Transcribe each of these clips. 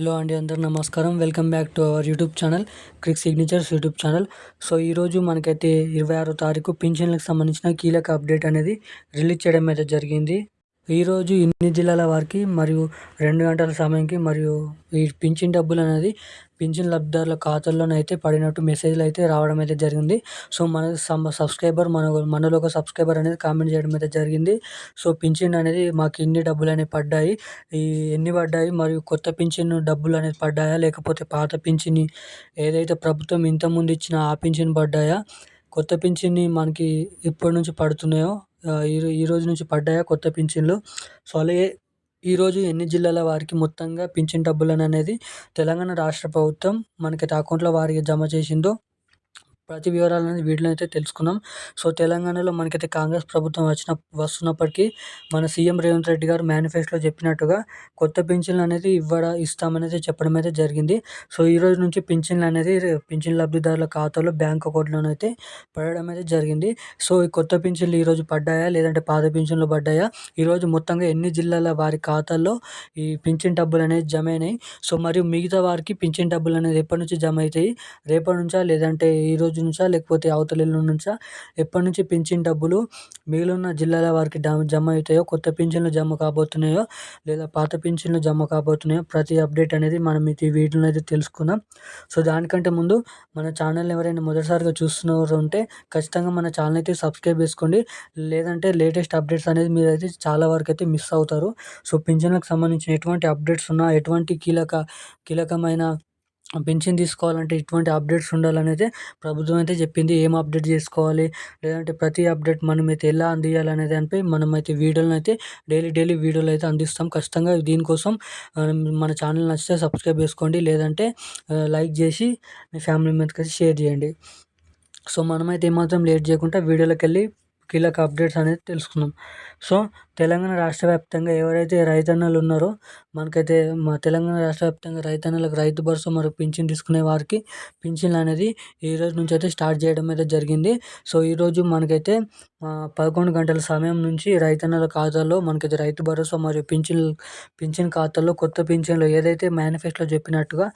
Hello అండి అందరు నమస్కారం. Welcome back to our YouTube channel Crick Signatures YouTube channel. So ఈరోజు మనకైతే ఇరవై ఆరో తారీఖు పింఛన్లకు సంబంధించిన కీలక అప్డేట్ అనేది రిలీజ్ చేయడం అయితే జరిగింది. ఈరోజు ఇన్ని జిల్లాల వారికి మరియు రెండు గంటల సమయంకి మరియు ఈ పింఛన్ డబ్బులు అనేది పింఛన్ లబ్ధిదారుల ఖాతాల్లోనైతే పడినట్టు మెసేజ్లు అయితే రావడం అయితే జరిగింది. సో మన సబ్స్క్రైబర్ మన మనలో ఒక సబ్స్క్రైబర్ అనేది కామెంట్ చేయడం అయితే జరిగింది. సో పింఛన్ అనేది మాకు ఇన్ని డబ్బులు అనేవి పడ్డాయి. ఈ ఎన్ని పడ్డాయి? మరియు కొత్త పింఛన్ డబ్బులు అనేది పడ్డాయా? లేకపోతే పాత పింఛన్ ఏదైతే ప్రభుత్వం ఇంతకుముందు ఇచ్చిన ఆ పింఛన్ పడ్డాయా? కొత్త పింఛన్ని మనకి ఇప్పటి నుంచి పడుతున్నాయో ఈ ఈ రోజు నుంచి పడ్డాయా కొత్త పింఛన్లు? సో అలాగే ఈరోజు ఎన్ని జిల్లాల వారికి మొత్తంగా పింఛన్ డబ్బులు అనేది తెలంగాణ రాష్ట్ర ప్రభుత్వం మనకి అకౌంట్లో వారికి జమ చేసిందో ప్రతి వివరాలను వీటిలో అయితే తెలుసుకున్నాం సో తెలంగాణలో మనకైతే కాంగ్రెస్ ప్రభుత్వం వచ్చిన వస్తున్నప్పటికీ మన సీఎం రేవంత్ రెడ్డి గారు మేనిఫెస్టోలో చెప్పినట్టుగా కొత్త పింఛన్లు అనేది ఇవ్వడ ఇస్తామనేది చెప్పడం అయితే జరిగింది. సో ఈ రోజు నుంచి పింఛన్లు అనేది పింఛన్ లబ్ధిదారుల ఖాతాలో బ్యాంక్ అకౌంట్లోనైతే పడడం అయితే జరిగింది. సో ఈ కొత్త పింఛన్లు ఈరోజు పడ్డాయా? లేదంటే పాత పింఛన్లు పడ్డాయా? ఈరోజు మొత్తంగా ఎన్ని జిల్లాల వారి ఖాతాల్లో ఈ పింఛన్ డబ్బులు అనేది జమ అయినాయి సో మరియు మిగతా వారికి పింఛన్ డబ్బులు అనేది ఎప్పటి నుంచి జమ అవుతాయి? రేపటి నుంచా? లేదంటే ఈరోజు నుంచా లేకపోతే అవతల నుంచా? ఎప్పటి నుంచి పింఛన్ డబ్బులు మిగిలిన జిల్లాల వారికి జమ అవుతాయో కొత్త పింఛన్లు జమ కాబోతున్నాయో లేదా పాత పింఛన్లు జమ కాబోతున్నాయో ప్రతి అప్డేట్ అనేది మనం ఈ వీడియోలో అయితే తెలుసుకుందాం. సో దానికంటే ముందు మన ఛానల్ని ఎవరైనా మొదటిసారిగా చూస్తున్నవారు ఉంటే ఖచ్చితంగా మన ఛానల్ అయితే సబ్స్క్రైబ్ చేసుకోండి. లేదంటే లేటెస్ట్ అప్డేట్స్ అనేది మీరు అయితే చాలా వరకు అయితే మిస్ అవుతారు. సో పింఛన్లకు సంబంధించిన ఎటువంటి అప్డేట్స్ ఉన్నా ఎటువంటి కీలక కీలకమైన పెన్షన్ తీసుకోవాలంటే ఇటువంటి అప్డేట్స్ ఉండాలనేది ప్రభుత్వం అయితే చెప్పింది. ఏం అప్డేట్ చేసుకోవాలి? లేదంటే ప్రతి అప్డేట్ మనం అయితే ఎలా అందియాలనే దానిపై మనం అయితే వీడియోలను అయితే డైలీ డైలీ వీడియోలు అయితే అందిస్తాం. ఖచ్చితంగా దీనికోసం మన ఛానల్ నచ్చితే సబ్స్క్రైబ్ చేసుకోండి. లేదంటే లైక్ చేసి మీ ఫ్యామిలీ మెంబర్స్కి షేర్ చేయండి. సో మనమైతే ఏమాత్రం లేట్ చేయకుండా వీడియోలోకి వెళ్ళి కీలక అప్డేట్స్ అనేది తెలుసుకుందాం సో తెలంగాణ రాష్ట్ర వ్యాప్తంగా ఎవరైతే రైతన్నలు ఉన్నారో మనకైతే మా తెలంగాణ రాష్ట్ర వ్యాప్తంగా రైతన్నలకు రైతు భరోసా మరియు పింఛన్ తీసుకునే వారికి పింఛన్లు అనేది ఈ రోజు నుంచి అయితే స్టార్ట్ చేయడం అయితే జరిగింది. సో ఈరోజు మనకైతే పదకొండు గంటల సమయం నుంచి రైతన్నల ఖాతాల్లో మనకైతే రైతు భరోసా మరియు పింఛన్ పింఛన్ ఖాతాల్లో కొత్త పింఛన్లు ఏదైతే మేనిఫెస్టోలో చెప్పినట్టుగా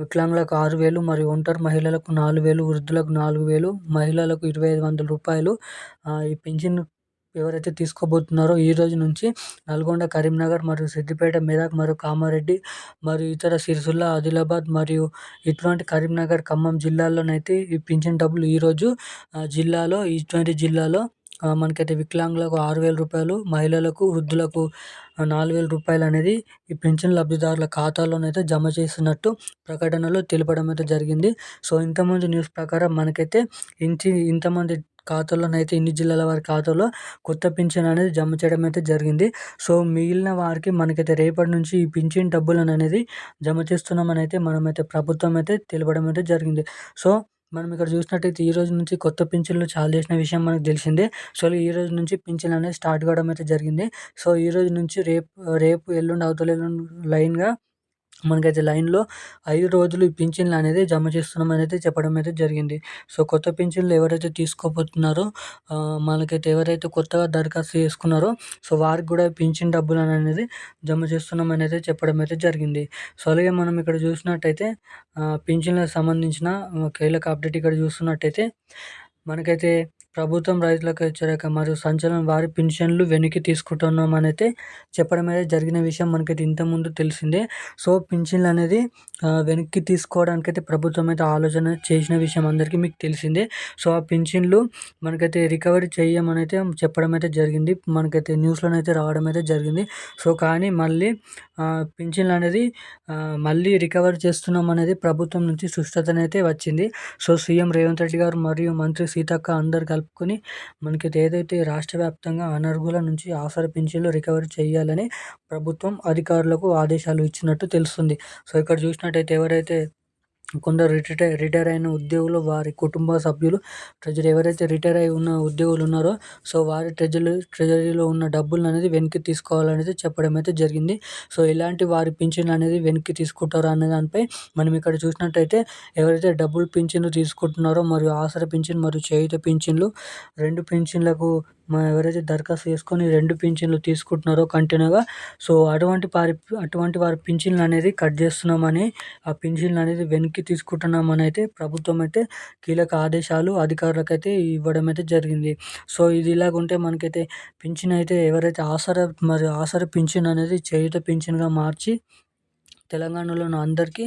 వికలాంగులకు ఆరు వేలు మరియు ఒంటరి మహిళలకు నాలుగు వేలు వృద్ధులకు నాలుగు వేలు మహిళలకు ఇరవై ఐదు వందల రూపాయలు పెన్షన్ పింఛన్ ఎవరైతే తీసుకోబోతున్నారో ఈ రోజు నుంచి నల్గొండ కరీంనగర్ మరియు సిద్దిపేట మెదక్ మరియు కామారెడ్డి మరియు ఇతర సిరిసిల్ల ఆదిలాబాద్ మరియు ఇటువంటి కరీంనగర్ ఖమ్మం జిల్లాల్లోనైతే ఈ పింఛన్ డబ్బులు ఈరోజు జిల్లాలో ఇటువంటి జిల్లాలో మనకైతే వికలాంగులకు ఆరు వేల రూపాయలు మహిళలకు వృద్ధులకు నాలుగు వేల రూపాయలు అనేది ఈ పింఛన్ లబ్ధిదారుల ఖాతాలోనైతే జమ చేస్తున్నట్టు ప్రకటనలో తెలపడం అయితే జరిగింది. సో ఇంతమంది న్యూస్ ప్రకారం మనకైతే ఇంటి ఇంతమంది ఖాతాలోనైతే ఇన్ని జిల్లాల వారి ఖాతాలో కొత్త పింఛన్ అనేది జమ చేయడం అయితే జరిగింది. సో మిగిలిన వారికి మనకైతే రేపటి నుంచి ఈ పింఛన్ డబ్బులను అనేది జమ చేస్తున్నామని అయితే మనమైతే ప్రభుత్వం అయితే తెలపడం అయితే జరిగింది. సో మనం ఇక్కడ చూసినట్టయితే ఈ రోజు నుంచి కొత్త పింఛన్లు చాలు చేసిన విషయం మనకు తెలిసిందే. సో ఈ రోజు నుంచి పింఛన్ అనేది స్టార్ట్ కావడం అయితే జరిగింది. సో ఈ రోజు నుంచి రేపు రేపు ఎల్లుండి అవతల ఎల్లుండి లైన్గా మనకైతే లైన్లో ఐదు రోజులు ఈ పింఛన్లు అనేది జమ చేస్తున్నాం అనేది చెప్పడం అయితే జరిగింది. సో కొత్త పింఛన్లు ఎవరైతే తీసుకోబోతున్నారో మనకైతే ఎవరైతే కొత్తగా దరఖాస్తు చేసుకున్నారో సో వారికి కూడా పింఛన్ డబ్బులు అనేది జమ చేస్తున్నాం అనేది చెప్పడం అయితే జరిగింది. సో అలాగే మనం ఇక్కడ చూసినట్టయితే పింఛన్లకు సంబంధించిన కీలక అప్డేట్ ఇక్కడ చూస్తున్నట్టయితే మనకైతే ప్రభుత్వం రైతులకు హెచ్చరిక మరియు సంచలనం వారి పెన్షన్లు వెనక్కి తీసుకుంటున్నామని అయితే చెప్పడం అయితే జరిగిన విషయం మనకైతే ఇంతకుముందు తెలిసిందే. సో పింఛన్లు అనేది వెనక్కి తీసుకోవడానికి అయితే ప్రభుత్వం అయితే ఆలోచన చేసిన విషయం అందరికీ మీకు తెలిసిందే. సో ఆ పింఛన్లు మనకైతే రికవరీ చేయమని అయితే చెప్పడం అయితే జరిగింది. మనకైతే న్యూస్లోనైతే రావడం అయితే జరిగింది. సో కానీ మళ్ళీ పింఛన్లు అనేది మళ్ళీ రికవర్ చేస్తున్నాం అనేది ప్రభుత్వం నుంచి సుష్టతనైతే వచ్చింది. సో సీఎం రేవంత్ రెడ్డి గారు మరియు మంత్రి సీతక్క అందరు కలిపి కలుపుకొని మనకి ఏదైతే రాష్ట్ర వ్యాప్తంగా అనర్హుల నుంచి ఆసర పింఛన్లు రికవరీ చేయాలని ప్రభుత్వం అధికారులకు ఆదేశాలు ఇచ్చినట్టు తెలుస్తుంది. సో ఇక్కడ చూసినట్టయితే ఎవరైతే కొందరు రిటైర్ రిటైర్ అయిన ఉద్యోగులు వారి కుటుంబ సభ్యులు ట్రెజరీ ఎవరైతే రిటైర్ అయి ఉన్న ఉద్యోగులు ఉన్నారో సో వారి ట్రెజరీ ట్రెజరీలో ఉన్న డబ్బులు అనేది వెనక్కి తీసుకోవాలనేది చెప్పడం అయితే జరిగింది. సో ఇలాంటి వారి పింఛన్ అనేది వెనక్కి తీసుకుంటారో అనే దానిపై మనం ఇక్కడ చూసినట్టయితే ఎవరైతే డబ్బులు పింఛన్లు తీసుకుంటున్నారో మరియు ఆసర పింఛన్ మరియు చేయుత పింఛన్లు రెండు పింఛన్లకు మనం ఎవరైతే దరఖాస్తు చేసుకొని రెండు పింఛన్లు తీసుకుంటున్నారో కంటిన్యూగా సో అటువంటి వారి అటువంటి వారి పింఛన్లు అనేది కట్ చేస్తున్నామని ఆ పింఛన్లు అనేది వెనక్కి తీసుకుంటున్నామని అయితే ప్రభుత్వం అయితే కీలక ఆదేశాలు అధికారులకు అయితే ఇవ్వడం అయితే జరిగింది. సో ఇది ఇలాగుంటే మనకైతే పింఛన్ అయితే ఎవరైతే ఆసరా మరి ఆసరా పింఛన్ అనేది చేయుత పింఛన్గా మార్చి తెలంగాణలో అందరికీ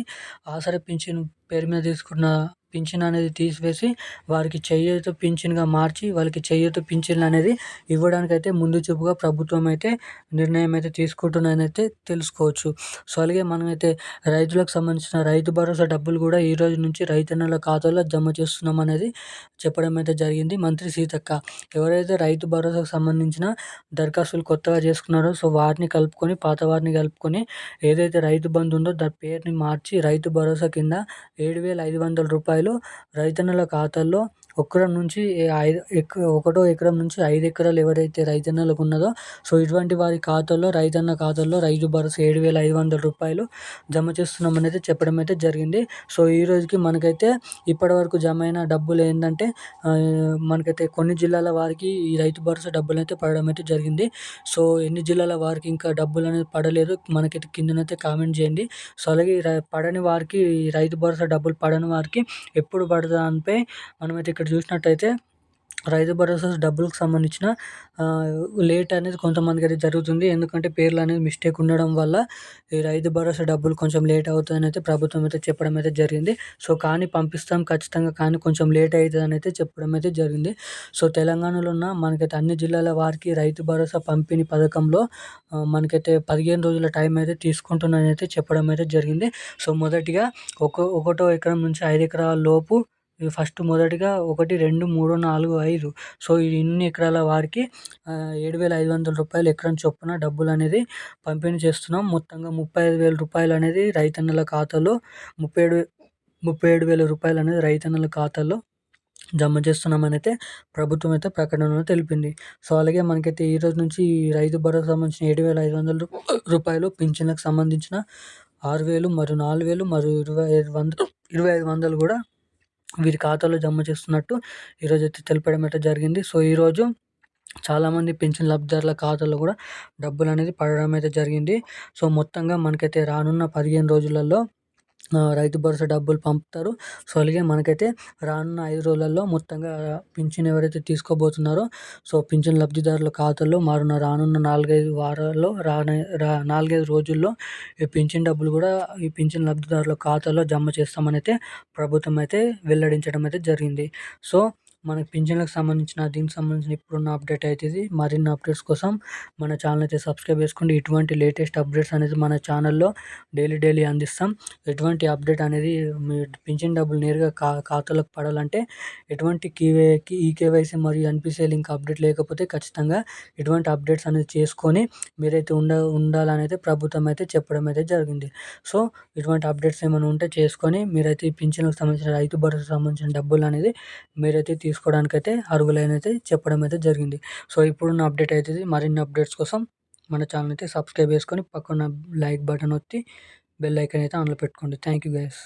ఆసరా పింఛన్ పేరు మీద తీసుకున్న పింఛన్ అనేది తీసివేసి వారికి చేయూత పింఛన్గా మార్చి వాళ్ళకి చేయూత పింఛన్లు అనేది ఇవ్వడానికి అయితే ముందు చూపుగా ప్రభుత్వం అయితే నిర్ణయం అయితే తీసుకుంటుందని అయితే తెలుసుకోవచ్చు. సో అలాగే మనమైతే రైతులకు సంబంధించిన రైతు భరోసా డబ్బులు కూడా ఈ రోజు నుంచి రైతన్నల ఖాతాలో జమ చేస్తున్నాం అనేది చెప్పడం అయితే జరిగింది. మంత్రి సీతక్క ఎవరైతే రైతు భరోసాకు సంబంధించిన దరఖాస్తులు కొత్తగా చేసుకున్నారో సో వారిని కలుపుకొని పాత వారిని కలుపుకొని ఏదైతే రైతు బంధు ఉందో దాని పేరుని మార్చి రైతు భరోసా కింద ఏడు వేల ఐదు వందల రూపాయలు రైతన్నల ఖాతాల్లో ఎకరం నుంచి ఐదు ఒకటో ఎకరం నుంచి ఐదు ఎకరాలు ఎవరైతే రైతన్నలకు ఉన్నదో సో ఇటువంటి వారి ఖాతాల్లో రైతన్న ఖాతాల్లో రైతు భరోసా ఏడు వేల ఐదు వందల రూపాయలు జమ చేస్తున్నామని అయితే చెప్పడం అయితే జరిగింది. సో ఈ రోజుకి మనకైతే ఇప్పటివరకు జమ అయిన డబ్బులు ఏంటంటే మనకైతే కొన్ని జిల్లాల వారికి ఈ రైతు భరోసా డబ్బులు అయితే పడడం అయితే జరిగింది. సో ఎన్ని జిల్లాల వారికి ఇంకా డబ్బులు అనేది పడలేదు మనకైతే కిందనైతే కామెంట్ చేయండి. సో అలాగే పడని వారికి రైతు భరోసా డబ్బులు పడని వారికి ఎప్పుడు పడదానిపై మనమైతే ఇక్కడ చూసినట్టయితే రైతు భరోసా డబ్బులకు సంబంధించిన లేట్ అనేది కొంతమందికి అయితే జరుగుతుంది. ఎందుకంటే పేర్లు అనేది మిస్టేక్ ఉండడం వల్ల ఈ రైతు భరోసా డబ్బులు కొంచెం లేట్ అవుతుందని అయితే ప్రభుత్వం అయితే చెప్పడం అయితే జరిగింది. సో కానీ పంపిస్తాం ఖచ్చితంగా కానీ కొంచెం లేట్ అవుతుందని అయితే చెప్పడం అయితే జరిగింది. సో తెలంగాణలో ఉన్న మనకైతే అన్ని జిల్లాల వారికి రైతు భరోసా పంపిణీ పథకంలో మనకైతే పదిహేను రోజుల టైం అయితే తీసుకుంటున్నానైతే చెప్పడం అయితే జరిగింది. సో మొదటిగా ఒక ఒకటో ఎకరం నుంచి ఐదు ఎకరాల లోపు ఫస్ట్ మొదటిగా ఒకటి రెండు మూడు నాలుగు ఐదు. సో ఇన్ని ఎకరాల వారికి ఏడు వేల ఐదు వందల రూపాయలు ఎకరం చొప్పున డబ్బులు అనేది పంపిణీ చేస్తున్నాం. మొత్తంగా ముప్పై ఐదు వేల రూపాయలు అనేది రైతన్నల ఖాతాలో ముప్పై ఏడు ముప్పై ఏడు వేల రూపాయలు అనేది రైతన్నల ఖాతాలో జమ చేస్తున్నామని అయితే ప్రభుత్వం అయితే ప్రకటనలో తెలిపింది. సో అలాగే మనకైతే ఈ రోజు నుంచి రైతు భరోసా సంబంధించిన ఏడు వేల ఐదు వందల రూపాయలు పింఛన్లకు సంబంధించిన ఆరు వేలు మరియు నాలుగు వేలు మరియు ఇరవై ఐదు వందలు ఇరవై ఐదు వందలు కూడా వీరి ఖాతాలో జమ చేస్తున్నట్టు ఈరోజు అయితే తెలపడం అయితే జరిగింది. సో ఈరోజు చాలామంది పెన్షన్ లబ్ధిదారుల ఖాతాలో కూడా డబ్బులు అనేది పడడం అయితే జరిగింది. సో మొత్తంగా మనకైతే రానున్న పదిహేను రోజులలో రైతు భరోసా డబ్బులు పంపుతారు. సో అలాగే మనకైతే రానున్న ఐదు రోజులలో మొత్తంగా పింఛన్ ఎవరైతే తీసుకోబోతున్నారో సో పింఛన్ లబ్ధిదారుల ఖాతాల్లో మారున్న రానున్న నాలుగైదు వారాల్లో రానే రా నాలుగైదు రోజుల్లో ఈ పింఛన్ డబ్బులు కూడా ఈ పింఛన్ లబ్ధిదారుల ఖాతాలో జమ చేస్తామని అయితే ప్రభుత్వం అయితే వెల్లడించడం అయితే జరిగింది. సో మనకి పింఛన్లకు సంబంధించిన దీనికి సంబంధించిన ఇప్పుడున్న అప్డేట్ అయితే ఇది మరిన్ని అప్డేట్స్ కోసం మన ఛానల్ అయితే సబ్స్క్రైబ్ చేసుకోండి. ఇటువంటి లేటెస్ట్ అప్డేట్స్ అనేది మన ఛానల్లో డైలీ డైలీ అందిస్తాం. ఎటువంటి అప్డేట్ అనేది మీ పింఛన్ డబ్బులు నేరుగా కా ఖాతాలోకి పడాలంటే ఎటువంటి కీవే ఈకేవైసీ మరియు ఎన్పిసిఐ లింక్ అప్డేట్ లేకపోతే ఖచ్చితంగా ఇటువంటి అప్డేట్స్ అనేది చేసుకొని మీరైతే ఉండ ఉండాలని అయితే ప్రభుత్వం అయితే చెప్పడం అయితే జరిగింది. సో ఇటువంటి అప్డేట్స్ ఏమైనా ఉంటే చేసుకొని మీరైతే ఈ పింఛన్లకు సంబంధించిన రైతు భరోసా సంబంధించిన డబ్బులు అనేది మీరైతే తీసుకోవడానికి అయితే అర్హులైనైతే చెప్పడం అయితే జరిగింది. సో ఇప్పుడున్న అప్డేట్ అయితే మరిన్ని అప్డేట్స్ కోసం మన ఛానల్ అయితే సబ్స్క్రైబ్ చేసుకొని పక్కన లైక్ బటన్ వచ్చి బెల్ ఐకన్ అయితే ఆన్లో పెట్టుకోండి. Thank you guys.